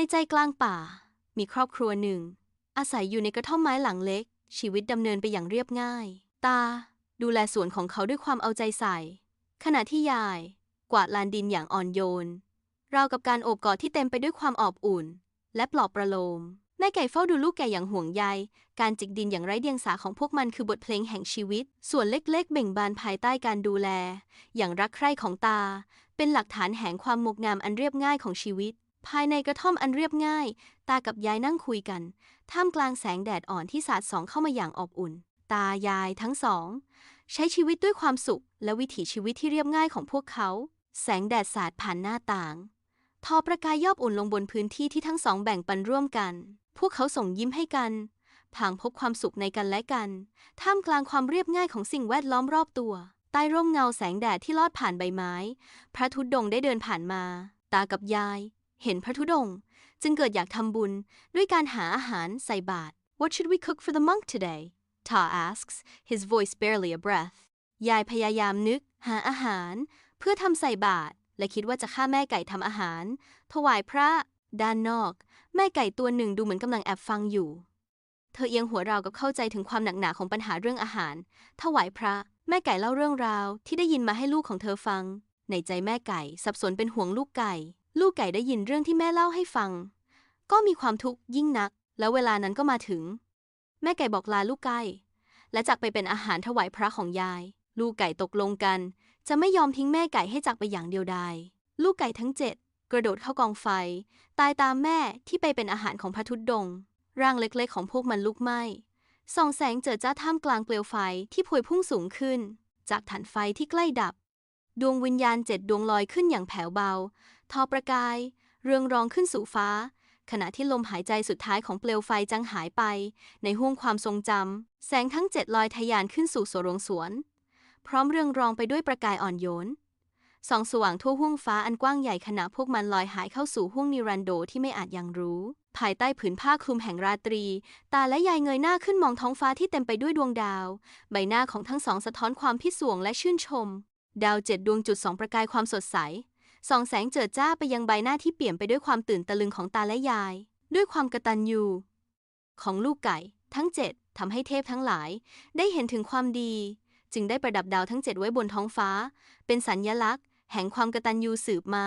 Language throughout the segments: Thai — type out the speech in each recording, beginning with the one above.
ในใจกลางป่า มีครอบครัวหนึ่ง อาศัยอยู่ในกระท่อมไม้หลังเล็ก ชีวิตดำเนินไปอย่างเรียบง่าย ตา ดูแลสวนของเขาด้วยความเอาใจใส่ ขณะที่ยาย กวาดลานดินอย่างอ่อนโยน ราวกับการโอบกอดที่เต็มไปด้วยความอบอุ่น และปลอบประโลม แม่ไก่เฝ้าดูลูกไก่อย่างห่วงใย การจิกดินอย่างไร้เดียงสาของพวกมันคือบทเพลงแห่งชีวิต ส่วนเล็กๆ เบ่งบานภายใต้การดูแล อย่างรักใคร่ของตา เป็นหลักฐานแห่งความงดงามอันเรียบง่ายของชีวิต ภายในกระท่อมอันเรียบง่าย ตากับยายนั่งคุยกัน ท่ามกลางแสงแดดอ่อนที่สาดส่องเข้ามาอย่างอบอุ่น ตายายทั้งสอง ใช้ชีวิตด้วยความสุข และวิถีชีวิตที่เรียบง่ายของพวกเขา แสงแดดสาดผ่านหน้าต่าง ทอประกายยอบอุ่นลงบนพื้นที่ที่ทั้งสองแบ่งปันร่วมกัน พวกเขาส่งยิ้มให้กันพางพบความสุขในกันและกัน ท่ามกลางความเรียบง่ายของสิ่งแวดล้อมรอบตัว ใต้ร่มเงาแสงแดดที่ลอดผ่านใบไม้ พระธุดงค์ได้เดินผ่านมา ตากับยาย เห็นพระธุดงค์จึงเกิดอยากทำบุญด้วยการหาอาหารใส่บาตร What should we cook for the monk today? Ta asks, his voice barely a breath. ยายพยายามนึก หาอาหาร เพื่อทำใส่บาตรและคิดว่าจะฆ่าแม่ไก่ทำอาหาร ถวายพระ ด้านนอก แม่ไก่ตัวหนึ่งดูเหมือนกำลังแอบฟังอยู่ เธอเอียงหัวราวกับเข้าใจถึงความหนักหนาของปัญหาเรื่องอาหาร ถวายพระ แม่ไก่เล่าเรื่องราวที่ได้ยินมาให้ลูกของเธอฟัง ในใจแม่ไก่สับสนเป็นห่วงลูกไก่ ลูกไก่ได้ยินเรื่องที่แม่เล่าให้ฟัง ก็มีความทุกข์ยิ่งนัก แล้วเวลานั้นก็มาถึง แม่ไก่บอกลาลูกไก่ และจากไปเป็นอาหารถวายพระของยาย ลูกไก่ตกลงกัน จะไม่ยอมทิ้งแม่ไก่ให้จากไปอย่างเดียวดาย ลูกไก่ทั้งเจ็ดกระโดดเข้ากองไฟ ตายตามแม่ที่ไปเป็นอาหารของพระทุดดง ร่างเล็กๆ ของพวกมันลุกไหม้ส่องแสงเจิดจ้าท่ามกลางเปลวไฟที่พวยพุ่งสูงขึ้น จากฐานไฟที่ใกล้ดับ ดวงวิญญาณเจ็ดดวงลอยขึ้นอย่างแผ่วเบา ทอประกาย เรืองรองขึ้นสู่ฟ้า ขณะที่ลมหายใจสุดท้ายของเปลวไฟจางหายไป ในห้วงความทรงจำ แสงทั้งเจ็ดลอยทะยานขึ้นสู่สวงสวน พร้อมเรืองรองไปด้วยประกายอ่อนโยน ส่องสว่างทั่วห้วงฟ้าอันกว้างใหญ่ขณะพวกมันลอยหายเข้าสู่ห้วงนิรันโดที่ไม่อาจยังรู้ ภายใต้ผืนผ้าคลุมแห่งราตรี ตาและยายเงยหน้าขึ้นมองท้องฟ้าที่เต็มไปด้วยดวงดาว ใบหน้าของทั้งสองสะท้อนความพิศวงและชื่นชม ดาวเจ็ดดวงจุดสองประกายความสดใสส่องแสงเจิดจ้าไปยังใบหน้าที่เปลี่ยมไปด้วยความตื่นตะลึงของตาและยาย ด้วยความกระตัญญูของลูกไก่ ทั้งเจ็ดทำให้เทพทั้งหลาย ได้เห็นถึงความดี จึงได้ประดับดาวทั้งเจ็ดไว้บนท้องฟ้า เป็นสัญญลักษณ์ แห่งความกระตัญญูสืบมา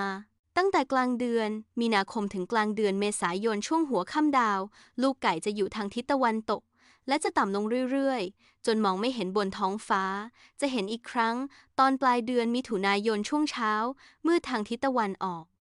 ตั้งแต่กลางเดือน มีนาคมถึงกลางเดือนเมษายนช่วงหัวค่ำดาว ลูกไก่จะอยู่ทางทิศตะวันตก และจะต่ำลงเรื่อยๆ จนมองไม่เห็นบนท้องฟ้า จะเห็นอีกครั้ง ตอนปลายเดือนมิถุนายนช่วงเช้า มืดทางทิศตะวันออก